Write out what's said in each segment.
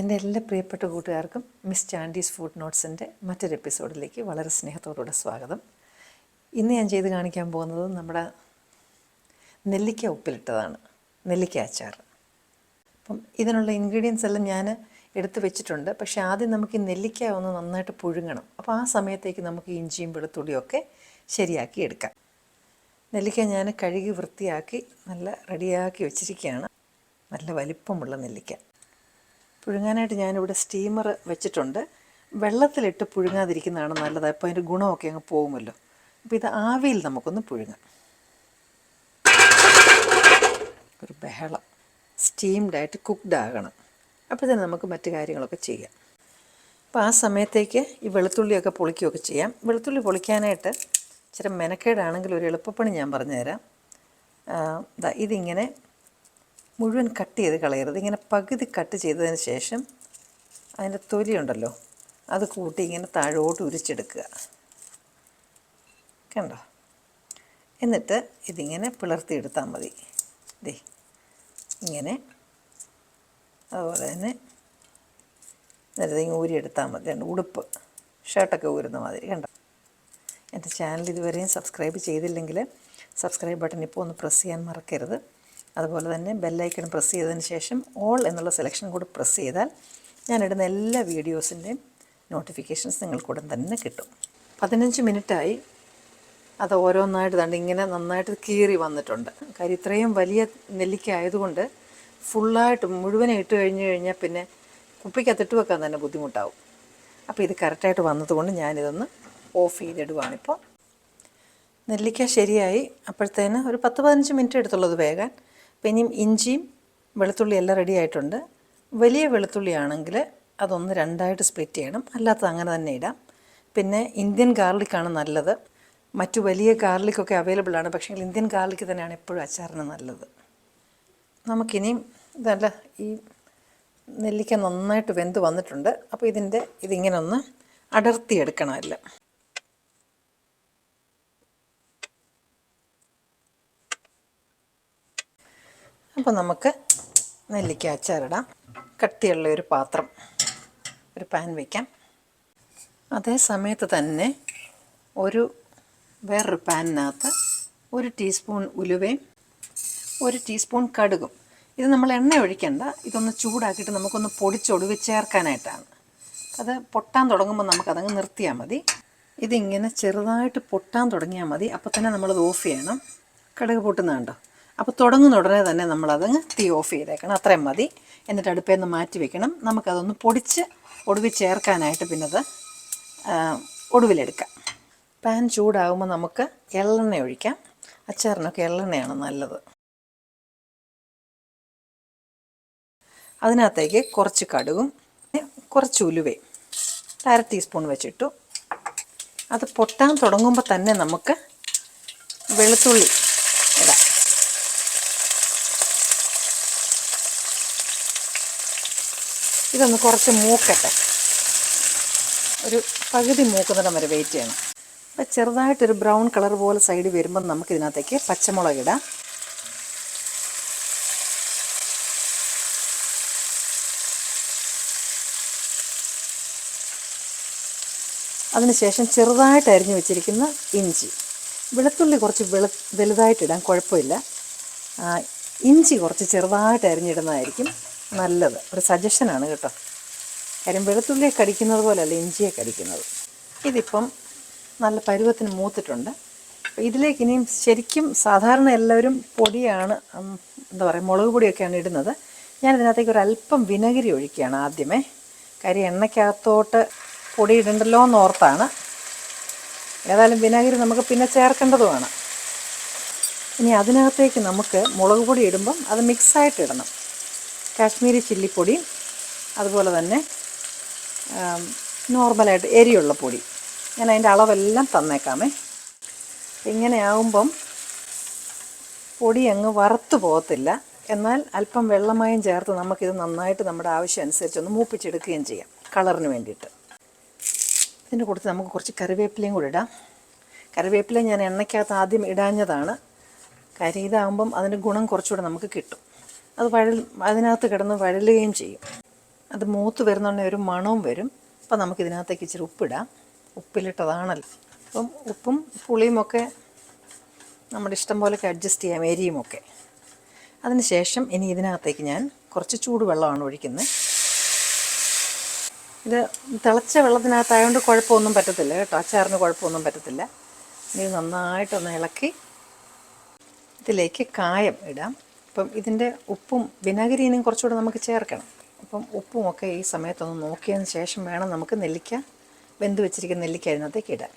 എന്റെ എല്ലാ പ്രിയപ്പെട്ട കൂട്ടുകാർക്കും മിസ് ചാൻഡീസ് ഫുഡ് നോട്ട്സിന്റെ മറ്റൊരു എപ്പിസോഡിലേക്ക് വളരെ സ്നേഹത്തോടുകൂടെ സ്വാഗതം. ഇന്ന് ഞാൻ ചെയ്ത് കാണിക്കാൻ പോകുന്നത് നമ്മുടെ നെല്ലിക്ക ഉപ്പിലിട്ടതാണ് നെല്ലിക്ക അച്ചാർ. അപ്പം ഇതിനുള്ള ഇൻഗ്രീഡിയൻസ് എല്ലാം ഞാൻ എടുത്ത് വെച്ചിട്ടുണ്ട്. പക്ഷേ ആദ്യം നമുക്ക് ഈ നെല്ലിക്ക ഒന്ന് നന്നായിട്ട് പുഴുങ്ങണം. അപ്പോൾ ആ സമയത്തേക്ക് നമുക്ക് ഇഞ്ചിയും വെളുത്തുള്ളിയൊക്കെ ശരിയാക്കി എടുക്കാം. നെല്ലിക്ക ഞാൻ കഴുകി വൃത്തിയാക്കി നല്ല റെഡിയാക്കി വെച്ചിരിക്കുകയാണ്. നല്ല വലിപ്പമുള്ള നെല്ലിക്ക. പുഴുങ്ങാനായിട്ട് ഞാനിവിടെ സ്റ്റീമർ വെച്ചിട്ടുണ്ട്. വെള്ളത്തിലിട്ട് പുഴുങ്ങാതിരിക്കുന്നതാണ് നല്ലത്. അപ്പോൾ അതിന്റെ ഗുണമൊക്കെ അങ്ങ് പോകുമല്ലോ. അപ്പോൾ ഇത് ആവിയിൽ നമുക്കൊന്ന് പുഴുങ്ങാം. ഒരു ബഹളം. സ്റ്റീംഡായിട്ട് കുക്ക്ഡ് ആകണം. അപ്പോൾ തന്നെ നമുക്ക് മറ്റു കാര്യങ്ങളൊക്കെ ചെയ്യാം. അപ്പോൾ ആ സമയത്തേക്ക് ഈ വെളുത്തുള്ളിയൊക്കെ പൊളിക്കുകയൊക്കെ ചെയ്യാം. വെളുത്തുള്ളി പൊളിക്കാനായിട്ട് ഇച്ചിരി മെനക്കേടാണെങ്കിൽ ഒരു എളുപ്പപ്പണി ഞാൻ പറഞ്ഞുതരാം. ഇതിങ്ങനെ മുഴുവൻ കട്ട് ചെയ്ത് കളയരുത്. ഇങ്ങനെ പകുതി കട്ട് ചെയ്തതിന് ശേഷം അതിന്റെ തൊലിയുണ്ടല്ലോ അത് കൂട്ടി ഇങ്ങനെ താഴോട്ട് ഉരിച്ചെടുക്കുക. കണ്ടോ? എന്നിട്ട് ഇതിങ്ങനെ പിളർത്തിയെടുത്താൽ മതി. ദേ ഇങ്ങനെ അതുപോലെ തന്നെ എന്നിട്ട് ഇങ്ങനെ ഊരിയെടുത്താൽ മതി. രണ്ട് ഉടുപ്പ് ഷർട്ടൊക്കെ ഊരുന്ന മാതിരി. കണ്ടോ? എന്റെ ചാനൽ ഇതുവരെയും സബ്സ്ക്രൈബ് ചെയ്തില്ലെങ്കിൽ സബ്സ്ക്രൈബ് ബട്ടൺ ഇപ്പോൾ ഒന്ന് പ്രസ് ചെയ്യാൻ മറക്കരുത്. അതുപോലെ തന്നെ ബെല്ലൈക്കൺ പ്രസ് ചെയ്തതിന് ശേഷം ഓൾ എന്നുള്ള സെലക്ഷൻ കൂടി പ്രസ് ചെയ്താൽ ഞാനിടുന്ന എല്ലാ വീഡിയോസിന്റെയും നോട്ടിഫിക്കേഷൻസ് നിങ്ങൾക്കുടൻ തന്നെ കിട്ടും. പതിനഞ്ച് മിനിറ്റായി. അത് ഓരോന്നായിട്ട് തണ്ട് ഇങ്ങനെ നന്നായിട്ട് കീറി വന്നിട്ടുണ്ട്. കാര്യം ഇത്രയും വലിയ നെല്ലിക്ക ആയതുകൊണ്ട് ഫുള്ളായിട്ട് മുഴുവനെ ഇട്ട് കഴിഞ്ഞ് കഴിഞ്ഞാൽ പിന്നെ കുപ്പിക്കകത്തിട്ട് വെക്കാൻ തന്നെ ബുദ്ധിമുട്ടാവും. അപ്പോൾ ഇത് കറക്റ്റായിട്ട് വന്നതുകൊണ്ട് ഞാനിതൊന്ന് ഓഫ് ചെയ്തിടുവാണിപ്പോൾ നെല്ലിക്ക ശരിയായി. അപ്പോഴത്തേന് ഒരു പത്ത് പതിനഞ്ച് മിനിറ്റ് എടുത്തുള്ളത് വേകാൻ. അപ്പം ഇനിയും ഇഞ്ചിയും വെളുത്തുള്ളി എല്ലാം റെഡി ആയിട്ടുണ്ട്. വലിയ വെളുത്തുള്ളി ആണെങ്കിൽ അതൊന്ന് രണ്ടായിട്ട് സ്പ്ലിറ്റ് ചെയ്യണം. അല്ലാത്തത് അങ്ങനെ തന്നെ ഇടാം. പിന്നെ ഇന്ത്യൻ ഗാർലിക്കാണ് നല്ലത്. മറ്റു വലിയ ഗാർലിക്കൊക്കെ അവൈലബിൾ ആണ്. പക്ഷേ ഇന്ത്യൻ ഗാർലിക്ക് തന്നെയാണ് എപ്പോഴും അച്ചാറിന് നല്ലത്. നമുക്കിനിയും ഇതല്ല ഈ നെല്ലിക്ക നന്നായിട്ട് വെന്ത് വന്നിട്ടുണ്ട്. അപ്പോൾ ഇതിന്റെ ഇതിങ്ങനെ ഒന്ന് അടർത്തിയെടുക്കണമല്ല അപ്പോൾ നമുക്ക് നെല്ലിക്ക അച്ചാറിടാം. കട്ടിയുള്ള ഒരു പാത്രം ഒരു പാൻ വയ്ക്കാം അതേ സമയത്ത് തന്നെ ഒരു വേറൊരു പാനിനകത്ത് ഒരു ടീസ്പൂൺ ഉലുവയും ഒരു ടീസ്പൂൺ കടുകും. ഇത് നമ്മൾ എണ്ണ ഒഴിക്കണ്ട ഇതൊന്ന് ചൂടാക്കിയിട്ട് നമുക്കൊന്ന് പൊടിച്ചൊടുവി ചേർക്കാനായിട്ടാണ്. അത് പൊട്ടാൻ തുടങ്ങുമ്പോൾ നമുക്കതങ്ങ് നിർത്തിയാൽ മതി. ഇതിങ്ങനെ ചെറുതായിട്ട് പൊട്ടാൻ തുടങ്ങിയാൽ മതി. അപ്പോൾ തന്നെ നമ്മളത് ഓഫ് ചെയ്യണം. കടുക് പൊട്ടുന്ന കണ്ടോ അപ്പോൾ തുടങ്ങുന്ന ഉടനെ തന്നെ നമ്മളതങ്ങ് തീ ഓഫ് ചെയ്തേക്കണം. അത്രയും മതി. എന്നിട്ട് അടുപ്പിൽ നിന്ന് മാറ്റി വെക്കണം. നമുക്കതൊന്ന് പൊടിച്ച് ഒടുവിൽ ചേർക്കാനായിട്ട് പിന്നെ അത് ഒടുവിലെടുക്കാം. പാൻ ചൂടാകുമ്പോൾ നമുക്ക് എള്ളെണ്ണ ഒഴിക്കാം. അച്ചാറിനൊക്കെ എള്ളെണ്ണയാണ് നല്ലത്. അതിനകത്തേക്ക് കുറച്ച് കടുകും കുറച്ച് ഉലുവയും അര ടീസ്പൂൺ വെച്ചിട്ടു. അത് പൊട്ടാൻ തുടങ്ങുമ്പോൾ തന്നെ നമുക്ക് വെളുത്തുള്ളി ഇടാം ഇതൊന്ന് കുറച്ച് മൂക്കട്ടെ. ഒരു പകുതി മൂക്കുന്നിടം വരെ വെയിറ്റ് ചെയ്യണം. അപ്പോൾ ചെറുതായിട്ടൊരു ബ്രൗൺ കളർ പോലെ സൈഡ് വരുമ്പം നമുക്ക് ഇതിനകത്തേക്ക് പച്ചമുളക് ഇടാം. അതിനുശേഷം ചെറുതായിട്ട് അരിഞ്ഞു വെച്ചിരിക്കുന്ന ഇഞ്ചി. വെളുത്തുള്ളി കുറച്ച് വെളു വലുതായിട്ടിടാൻ കുഴപ്പമില്ല. ഇഞ്ചി കുറച്ച് ചെറുതായിട്ട് അരിഞ്ഞിടുന്നതായിരിക്കും. നല്ലത്. ഒരു സജഷനാണ് കേട്ടോ. കാര്യം വെളുത്തുള്ളിയെ കടിക്കുന്നത് പോലെയല്ല ഇഞ്ചിയെ കടിക്കുന്നത് ഇതിപ്പം നല്ല പരുവത്തിന് മൂത്തിട്ടുണ്ട്. ഇതിലേക്ക് ഇനിയും ശരിക്കും സാധാരണ എല്ലാവരും പൊടിയാണ് എന്താ പറയുക മുളക് പൊടിയൊക്കെയാണ് ഇടുന്നത്. ഞാൻ ഇതിനകത്തേക്ക് ഒരു അല്പം വിനഗിരി ഒഴിക്കുകയാണ് ആദ്യമേ. കാര്യം എണ്ണയ്ക്കകത്തോട്ട് പൊടി ഇടണ്ടല്ലോ എന്ന് എന്നോർത്താണ് ഏതായാലും വിനാഗിരി നമുക്ക് പിന്നെ ചേർക്കേണ്ടതുമാണ്. ഇനി അതിനകത്തേക്ക് നമുക്ക് മുളക് പൊടി ഇടുമ്പം അത് മിക്സായിട്ട് ഇടണം. കാശ്മീരി ചില്ലിപ്പൊടി അതുപോലെ തന്നെ നോർമലായിട്ട് എരിയുള്ള പൊടി. ഞാൻ അതിന്റെ അളവെല്ലാം തന്നേക്കാമേ. ഇങ്ങനെ ആവുമ്പം പൊടി അങ്ങ് വറുത്ത് പോകത്തില്ല. എന്നാൽ അല്പം വെള്ളമായും ചേർത്ത് നമുക്കിത് നന്നായിട്ട് നമ്മുടെ ആവശ്യം അനുസരിച്ച് ഒന്ന് മൂപ്പിച്ചെടുക്കുകയും ചെയ്യാം കളറിന് വേണ്ടിയിട്ട്. ഇതിന്റെ കൂട്ടത്തിൽ നമുക്ക് കുറച്ച് കറിവേപ്പിലയും കൂടി ഇടാം. കറിവേപ്പില ഞാൻ എണ്ണയ്ക്കകത്ത് ആദ്യം ഇടാഞ്ഞതാണ്. കാര്യം ഇതാകുമ്പം അതിന്റെ ഗുണം കുറച്ചുകൂടെ നമുക്ക് കിട്ടും. അത് വഴൽ അതിനകത്ത് കിടന്ന് വഴലുകയും ചെയ്യും. അത് മൂത്ത് വരുന്നുണ്ടെങ്കിൽ ഒരു മണവും വരും. അപ്പം നമുക്ക് ഇതിനകത്തേക്ക് ഇച്ചിരി ഉപ്പിടാം. ഉപ്പിലിട്ടതാണല്ലോ. അപ്പം ഉപ്പും പുളിയും ഒക്കെ നമ്മുടെ ഇഷ്ടം പോലെയൊക്കെ അഡ്ജസ്റ്റ് ചെയ്യാം എരിയുമൊക്കെ അതിന് ശേഷം ഇനി ഇതിനകത്തേക്ക് ഞാൻ കുറച്ച് ചൂടുവെള്ളമാണ് ഒഴിക്കുന്നത്. ഇത് തിളച്ച വെള്ളത്തിനകത്തായതുകൊണ്ട് കുഴപ്പമൊന്നും പറ്റത്തില്ല കേട്ടോ. അച്ചാറിന് കുഴപ്പമൊന്നും പറ്റത്തില്ല. ഇനി നന്നായിട്ടൊന്ന് ഇളക്കി ഇതിലേക്ക് കായം ഇടാം. അപ്പം ഇതിന്റെ ഉപ്പും വിനാഗിരിനും കുറച്ചുകൂടെ നമുക്ക് ചേർക്കണം. അപ്പം ഉപ്പും ഒക്കെ ഈ സമയത്തൊന്ന് നോക്കിയതിന് ശേഷം വേണം നമുക്ക് നെല്ലിക്ക വെന്ത് വെച്ചിരിക്കുന്ന നെല്ലിക്ക അതിനകത്തേക്ക് ഇടാൻ.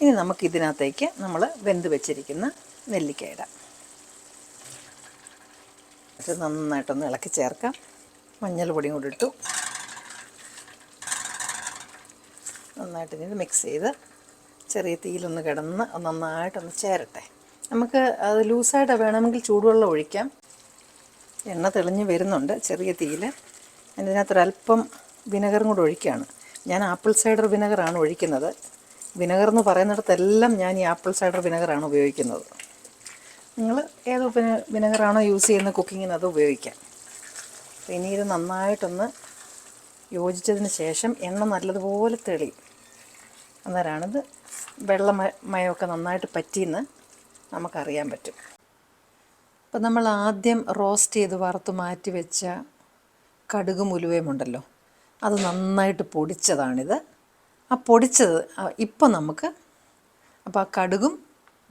ഇനി നമുക്ക് ഇതിനകത്തേക്ക് നമ്മൾ വെന്ത് വെച്ചിരിക്കുന്ന നെല്ലിക്ക ഇടാം. ഇത് നന്നായിട്ടൊന്ന് ഇളക്കി ചേർക്കാം. മഞ്ഞൾ പൊടിയും കൂടി ഇട്ടു. നന്നായിട്ട് ഇത് മിക്സ് ചെയ്ത് ചെറിയ തീയിലൊന്ന് കിടന്ന് നന്നായിട്ടൊന്ന് ചേരട്ടെ. നമുക്ക് അത് ലൂസായിട്ട് വേണമെങ്കിൽ ചൂടുവെള്ളം ഒഴിക്കാം. എണ്ണ തെളിഞ്ഞ് വരുന്നുണ്ട് ചെറിയ തീയിൽ. അതിനകത്തൊരല്പം വിനെഗറും കൂടെ ഒഴിക്കുകയാണ്. ഞാൻ ആപ്പിൾ സൈഡർ വിനെഗറാണ് ഒഴിക്കുന്നത്. വിനെഗർ എന്ന് പറയുന്നിടത്തെല്ലാം ഞാൻ ഈ ആപ്പിൾ സൈഡർ വിനെഗറാണ് ഉപയോഗിക്കുന്നത്. നിങ്ങൾ ഏത് വിനഗറാണോ യൂസ് ചെയ്യുന്ന കുക്കിങ്ങിന് അത് ഉപയോഗിക്കാം. ഇനി ഇത് നന്നായിട്ടൊന്ന് യോജിച്ചതിന് ശേഷം എണ്ണ നല്ലതുപോലെ തെളിയും അന്നേരമാണിത് വെള്ളം മയമൊക്കെ നന്നായിട്ട് പറ്റിയെന്ന് നമുക്കറിയാൻ പറ്റും. അപ്പം നമ്മൾ ആദ്യം റോസ്റ്റ് ചെയ്ത് വറുത്ത് മാറ്റി വെച്ച കടുകും ഉലുവയുമുണ്ടല്ലോ അത് നന്നായിട്ട് പൊടിച്ചതാണിത്. ആ പൊടിച്ചത് ഇപ്പം നമുക്ക് അപ്പോൾ ആ കടുകും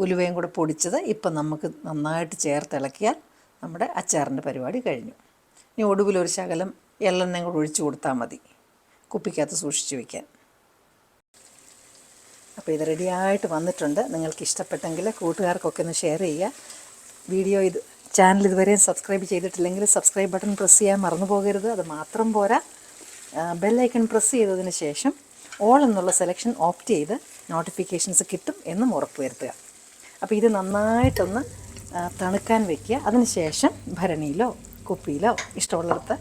ഉലുവയും കൂടെ പൊടിച്ചത് ഇപ്പം നമുക്ക് നന്നായിട്ട് ചേർത്തിളക്കിയാൽ നമ്മുടെ അച്ചാറിന്റെ പരിപാടി കഴിഞ്ഞു. ഇനി ഒടുവിലൊരു ശകലം എള്ളെണ്ണയും കൂടെ ഒഴിച്ചു കൊടുത്താൽ മതി കുപ്പിക്കകത്ത് സൂക്ഷിച്ചു വയ്ക്കാൻ അപ്പോൾ ഇത് റെഡിയായിട്ട് വന്നിട്ടുണ്ട്. നിങ്ങൾക്ക് ഇഷ്ടപ്പെട്ടെങ്കിൽ കൂട്ടുകാർക്കൊക്കെ ഒന്ന് ഷെയർ ചെയ്യുക. വീഡിയോ ഇത് ചാനൽ ഇതുവരെയും സബ്സ്ക്രൈബ് ചെയ്തിട്ടില്ലെങ്കിൽ സബ്സ്ക്രൈബ് ബട്ടൺ പ്രസ് ചെയ്യാൻ മറന്നു പോകരുത്. അത് മാത്രം പോരാ. ബെല്ലൈക്കൺ പ്രസ് ചെയ്തതിന് ശേഷം ഓൾ എന്നുള്ള സെലക്ഷൻ ഓപ്റ്റ് ചെയ്ത് നോട്ടിഫിക്കേഷൻസ് കിട്ടും എന്നും ഉറപ്പുവരുത്തുക. അപ്പോൾ ഇത് നന്നായിട്ടൊന്ന് തണുക്കാൻ വയ്ക്കുക അതിനുശേഷം ഭരണിയിലോ കുപ്പിയിലോ ഇഷ്ടമുള്ളിടത്ത്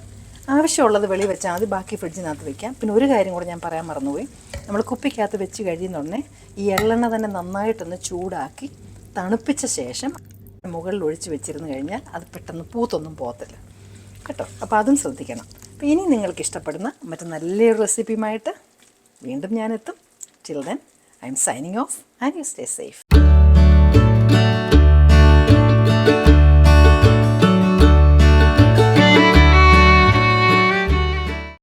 ആവശ്യമുള്ളത് വെളി വെച്ചാൽ മതി ബാക്കി ഫ്രിഡ്ജിനകത്ത് വെക്കാം. പിന്നെ ഒരു കാര്യം കൂടെ ഞാൻ പറയാൻ മറന്നുപോയി. നമ്മൾ കുപ്പിക്കകത്ത് വെച്ച് കഴിയുന്നുടനെ ഈ എള്ളെണ്ണ തന്നെ നന്നായിട്ടൊന്ന് ചൂടാക്കി തണുപ്പിച്ച ശേഷം മുകളിൽ ഒഴിച്ച് വെച്ചിരുന്ന് കഴിഞ്ഞാൽ അത് പെട്ടെന്ന് പൂത്തൊന്നും പോകത്തില്ല. കേട്ടോ? അപ്പോൾ അതും ശ്രദ്ധിക്കണം. അപ്പോൾ ഇനി നിങ്ങൾക്ക് ഇഷ്ടപ്പെടുന്ന മറ്റ് നല്ലൊരു റെസിപ്പിയുമായിട്ട് വീണ്ടും ഞാനെത്തും till then I'm signing off and you stay safe